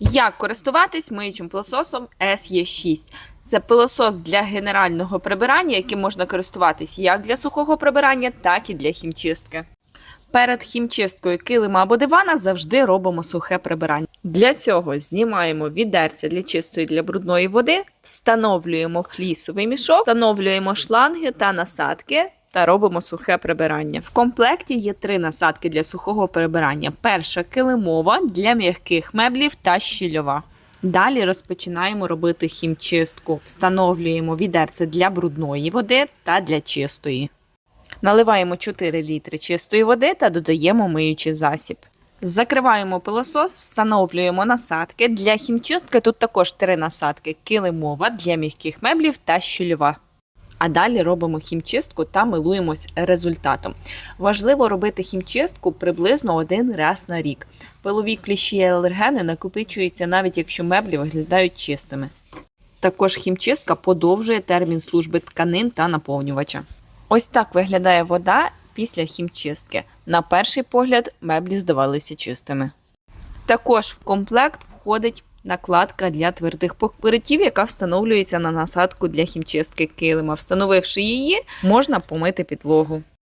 Як користуватись миючим пилососом SE6? Це пилосос для генерального прибирання, яким можна користуватись як для сухого прибирання, так і для хімчистки. Перед хімчисткою килима або дивана завжди робимо сухе прибирання. Для цього знімаємо відерця для чистої для брудної води, встановлюємо флісовий мішок, встановлюємо шланги та насадки. Та робимо сухе прибирання. В комплекті є три насадки для сухого прибирання: перша килимова для м'яких меблів та щільова. Далі розпочинаємо робити хімчистку. Встановлюємо відерце для брудної води та для чистої. Наливаємо 4 літри чистої води та додаємо миючий засіб. Закриваємо пилосос, встановлюємо насадки. Для хімчистки тут також три насадки: килимова для м'яких меблів та щільова. А далі робимо хімчистку та милуємось результатом. Важливо робити хімчистку приблизно один раз на рік. Пилові кліщі і алергени накопичуються навіть якщо меблі виглядають чистими. Також хімчистка подовжує термін служби тканин та наповнювача. Ось так виглядає вода після хімчистки. На перший погляд меблі здавалися чистими. Також в комплект входить накладка для твердих покриттів, яка встановлюється на насадку для хімчистки килима. Встановивши її, можна помити підлогу.